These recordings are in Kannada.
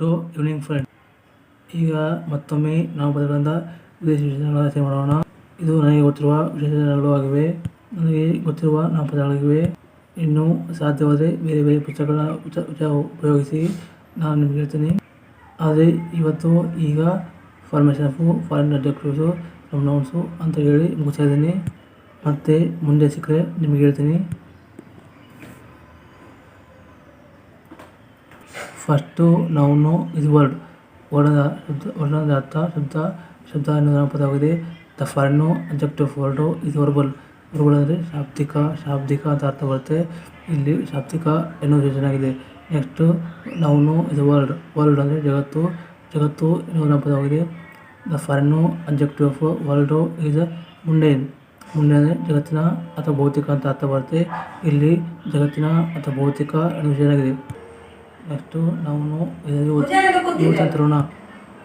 ಟು ಈವ್ನಿಂಗ್ ಫ್ರೆಂಡ್ ಈಗ ಮತ್ತೊಮ್ಮೆ ನಾವು ಪದಗಳಿಂದ ವಿದೇಶಿ ವಿಶೇಷಗಳ ರಚನೆ ಮಾಡೋಣ. ಇದು ನನಗೆ ಗೊತ್ತಿರುವ ವಿಶೇಷಗಳು ಆಗಿವೆ. ನನಗೆ ಗೊತ್ತಿರುವ ನಾಮಪದಗಳಾಗಿವೆ ಇನ್ನೂ ಸಾಧ್ಯವಾದರೆ ಬೇರೆ ಬೇರೆ ಪುಸ್ತಕಗಳ ಉಪಯೋಗಿಸಿ ನಾನು ನಿಮ್ಗೆ ಹೇಳ್ತೀನಿ. ಆದರೆ ಇವತ್ತು ಈಗ formation of foreign adjectives pronouns ಅಂತ ಹೇಳಿ ಮುಗಿಸ್ತಾ ಇದ್ದೀನಿ. ಮತ್ತು ಮುಂದೆ ಸಿಕ್ಕರೆ ನಿಮಗೆ ಹೇಳ್ತೀನಿ. ಫಸ್ಟು ನೌನು ಇದು ವರ್ಡ್. ವರ್ಣದ ಶುದ್ಧ ಅರ್ಥ ಶಬ್ದ ಶಬ್ದ ಅನ್ನೋದು ಪದವಾಗಿದೆ ದ ಫರ್ನು ಅಬ್ಜೆಕ್ಟಿವ್ ವರ್ಡು, ಇದು ವರ್ಬಲ್. ವರ್ಬಲ್ ಅಂದರೆ ಶಾಬ್ದಿಕ ಶಾಬ್ದಿಕ ಅಂತ ಅರ್ಥ ಬರುತ್ತೆ. ಇಲ್ಲಿ ಶಾಬ್ದಿಕ ಎನ್ನುವುದು ಯೋಜನೆಯಾಗಿದೆ. ನೆಕ್ಸ್ಟು, ನೌನು, ಇದು ವರ್ಲ್ಡ್ ವರ್ಲ್ಡ್ ಅಂದರೆ ಜಗತ್ತು. ಜಗತ್ತು ಎನ್ನುವ ಪದವಾಗಿದೆ the foreign adjective of world is mundane. ಮುಂಡೆ ಅಂದರೆ ಜಗತ್ತಿನ ಅಥವಾ ಭೌತಿಕ ಅಂತ ಅರ್ಥ ಬರುತ್ತೆ. ಇಲ್ಲಿ ಜಗತ್ತಿನ ಅಥವಾ ಭೌತಿಕ ಎನ್ನುವ ಯೋಜನೆಯಾಗಿದೆ. ನೆಕ್ಸ್ಟು ನಾವು ಇವತ್ತಿನ ತರುಣ.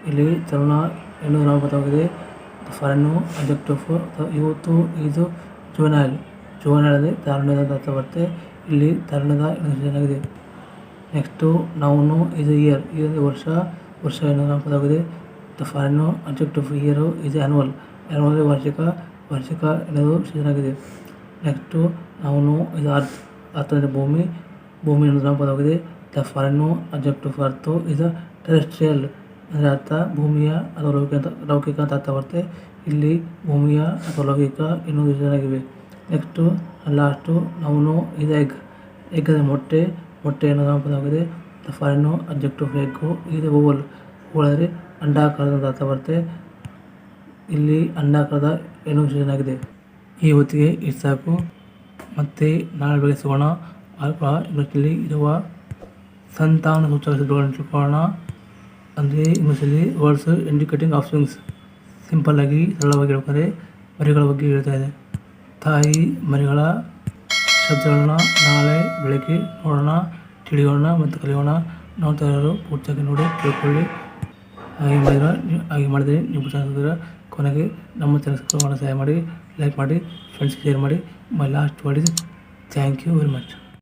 ಇಲ್ಲಿ ತರುಣ ಎನ್ನುವ ನಾಮಪದವಾಗಿದೆ. ಫರನ್ನು ಅಬ್ಜೆಕ್ಟಿವ್ ಇವತ್ತು ಇದು ಅಂದರೆ ತಾರುಣ್ಯದ ಅಂತ ಅರ್ಥ ಬರುತ್ತೆ. ಇಲ್ಲಿ ತರುಣದ ಎನ್ನುವ ನೆಕ್ಸ್ಟು ನಾವು ಇದು ಇಯರ್ ಇದೊಂದು ವರ್ಷ ವರ್ಷ ಎನ್ನುವ ನಾಮಪದವಾಗಿದೆ. ದ ಫಾರಿನು ಅಬ್ಜೆಕ್ಟಿವ್ ಇಯರು ಇದು ಆ್ಯನುವಲ್ ಆ್ಯನುವಲ್ ವಾರ್ಷಿಕ ವಾರ್ಷಿಕ ಎನ್ನುವುದು ಆಗಿದೆ ನೆಕ್ಸ್ಟು ನಾವು ಇದು ಅರ್ಥ ಅರ್ಥ ಅಂದರೆ ಭೂಮಿ ಭೂಮಿ ಎನ್ನುವುದು ನಾಮಪದವಾಗಿದೆ. ದ ಫಾರಿನು ಅಬ್ಜೆಕ್ಟಿವ್ ಇಸ್ ಇದು ಟೆರೆಸ್ಟ್ರಿಯಲ್, ಅಂದರೆ ಅರ್ಥ ಭೂಮಿಯ ಅಥವಾ ಲೌಕಿಕ ಲೌಕಿಕ ಅಂತ ಅರ್ಥ ಬರುತ್ತೆ ಇಲ್ಲಿ ಭೂಮಿಯ ಅಥವಾ ಲೌಕಿಕ ಎನ್ನುವುದು ಸೂಚನೆಯಾಗಿವೆ ನೆಕ್ಸ್ಟು, ಲಾಸ್ಟು, ನೌನು, ಇದು ಎಗ್. ಎಗ್ ಅಂದರೆ ಮೊಟ್ಟೆ ಮೊಟ್ಟೆ ಏನೋ ನಾಮಪದವಾಗಿದೆ ದ ಫಾರಿನು ಅಬ್ಜೆಕ್ಟಿವ್ ಎಗ್ಗು ಇದು ಓವಲ್. ಓವಲ್ ಅಂಡಾಕಾರದ ಅಂತ ಅರ್ಥ ಬರುತ್ತೆ ಇಲ್ಲಿ ಅಂಡಾಕಾರದ ಏನು ವಿಶೇಷನಾಗಿದೆ ಈ ಹೊತ್ತಿಗೆ ಇಷ್ಟು ಸಾಕು ಮತ್ತು ನಾಳೆ ಬೆಳೆಸೋಣ ಅಲ್ಪ ಇಂಗ್ಲೀಷಲ್ಲಿ ಇರುವ ಸಂತಾನ ಸೂಚಕ ಅಂದರೆ ಇಂಗ್ಲೀಷಲ್ಲಿ words indicating offsprings simple ಆಗಿ ಸರಳವಾಗಿ ಹೇಳ್ತಾರೆ. ಮರಿಗಳ ಬಗ್ಗೆ ಹೇಳ್ತಾ ಇದೆ. ತಾಯಿ ಮರಿಗಳ ಶಬ್ದಗಳನ್ನ ನಾಳೆ ಬೆಳಗ್ಗೆ ನೋಡೋಣ, ತಿಳಿಯೋಣ ಮತ್ತು ಕಲಿಯೋಣ. ನೋಡ್ತಾ ಇರೋರು ಪೂರ್ತಿಯಾಗಿ ನೋಡಿ, ತಿಳ್ಕೊಳ್ಳಿ. ಹಾಗೆ ಮಾಡಿದ್ರೆ ಹಾಗೆ ಮಾಡಿದರೆ ನೀವು ಕೊನೆಗೆ ನಮ್ಮ ಚಾನಲ್ ಸಹಾಯ ಮಾಡಿ ಲೈಕ್ ಮಾಡಿ ಫ್ರೆಂಡ್ಸ್ಗೆ ಶೇರ್ ಮಾಡಿ. My last word is thank you very much